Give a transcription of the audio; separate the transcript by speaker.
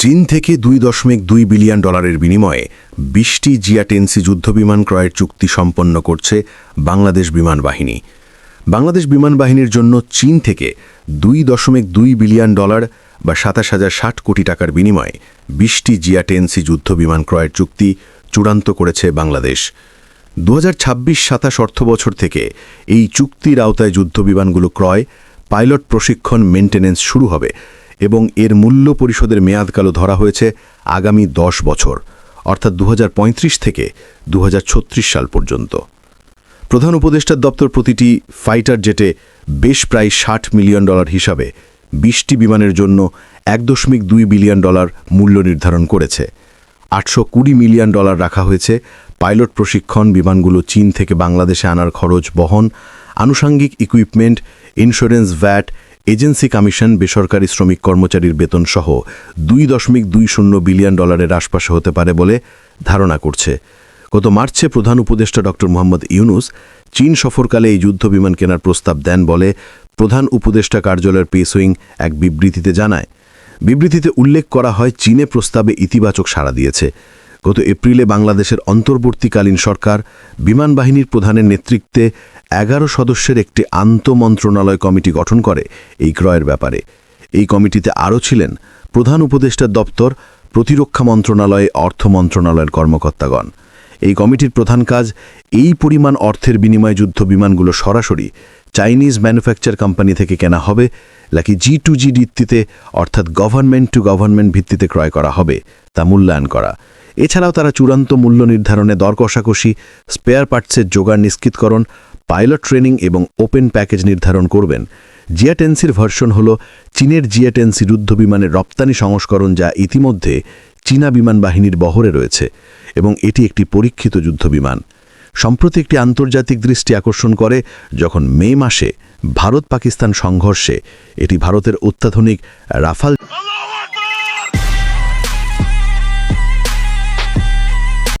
Speaker 1: চীন থেকে দুই দশমিক দুই বিলিয়ন ডলারের বিনিময়ে বিশটি জিয়াটেন্সি যুদ্ধবিমান ক্রয়ের চুক্তি সম্পন্ন করছে বাংলাদেশ বিমান বাহিনী। বাংলাদেশ বিমান বাহিনীর জন্য চীন থেকে দুই দশমিক দুই বিলিয়ন ডলার বা সাতাশ হাজার ষাট কোটি টাকার বিনিময়ে বিশটি জিয়াটেন্সি যুদ্ধবিমান ক্রয়ের চুক্তি চূড়ান্ত করেছে বাংলাদেশ। দু হাজার ছাব্বিশ সাতাশ অর্থ বছর থেকে এই চুক্তির আওতায় যুদ্ধবিমানগুলো ক্রয়, পাইলট প্রশিক্ষণ মেনটেন্যান্স শুরু হবে। এবং এর মূল্য পরিশোধের মেয়াদকালও ধরা হয়েছে আগামী দশ বছর, অর্থাৎ দু হাজার পঁয়ত্রিশ থেকে দু হাজার ছত্রিশ সাল পর্যন্ত। প্রধান উপদেষ্টার দপ্তর প্রতিটি ফাইটার জেটে বেশ প্রায় ষাট মিলিয়ন ডলার হিসাবে বিশটি বিমানের জন্য এক দশমিক দুই বিলিয়ন ডলার মূল্য নির্ধারণ করেছে। আটশো কুড়ি মিলিয়ন ডলার রাখা হয়েছে পাইলট প্রশিক্ষণ বিমানগুলো চীন থেকে বাংলাদেশে আনার খরচ, বহন, আনুষাঙ্গিক equipment insurance VAT agency commission, বেসরকারি শ্রমিক কর্মচারীর বেতন সহ দুই দশমিক দুই শূন্য বিলিয়ন ডলারের আশপাশে হতে পারে বলে ধারণা করছে। গত মার্চে প্রধান উপদেষ্টা ড মোহাম্মদ ইউনুস চীন সফরকালে এই যুদ্ধ বিমান কেনার প্রস্তাব দেন বলে প্রধান উপদেষ্টা কার্যালয়ের পেসুইং এক বিবৃতিতে জানায়। বিবৃতিতে উল্লেখ করা হয়, চীনে প্রস্তাবে ইতিবাচক সাড়া দিয়েছে। গত এপ্রিলে বাংলাদেশের অন্তর্বর্তীকালীন সরকার বিমান বাহিনীর প্রধানের নেতৃত্বে এগারো সদস্যের একটি আন্তমন্ত্রণালয় কমিটি গঠন করে এই ক্রয়ের ব্যাপারে। এই কমিটিতে আরও ছিলেন প্রধান উপদেষ্টার দপ্তর, প্রতিরক্ষা মন্ত্রণালয়ে, অর্থ মন্ত্রণালয়ের কর্মকর্তাগণ। এই কমিটির প্রধান কাজ এই পরিমাণ অর্থের বিনিময়ে যুদ্ধ বিমানগুলো সরাসরি চাইনিজ ম্যানুফ্যাকচার কোম্পানি থেকে কেনা হবে, নাকি জি টু জি ভিত্তিতে, অর্থাৎ গভর্নমেন্ট টু গভর্নমেন্ট ভিত্তিতে ক্রয় করা হবে, তা মূল্যায়ন করা। এছাড়াও তারা চূড়ান্ত মূল্য নির্ধারণে দর কষাকষি স্পেয়ার পার্টসের জোগাড় নিশ্চিতকরণ পাইলট ট্রেনিং এবং ওপেন প্যাকেজ নির্ধারণ করবেন। জিয়াটেন্সির ভার্সন হল চীনের জিয়াটেন্সি যুদ্ধবিমানের রপ্তানি সংস্করণ যা ইতিমধ্যে চীনা বিমান বাহিনীর বহরে রয়েছে, এবং এটি একটি পরীক্ষিত যুদ্ধবিমান সম্প্রতি একটি আন্তর্জাতিক দৃষ্টি আকর্ষণ করে, যখন মে মাসে ভারত পাকিস্তান সংঘর্ষে এটি ভারতের অত্যাধুনিক রাফাল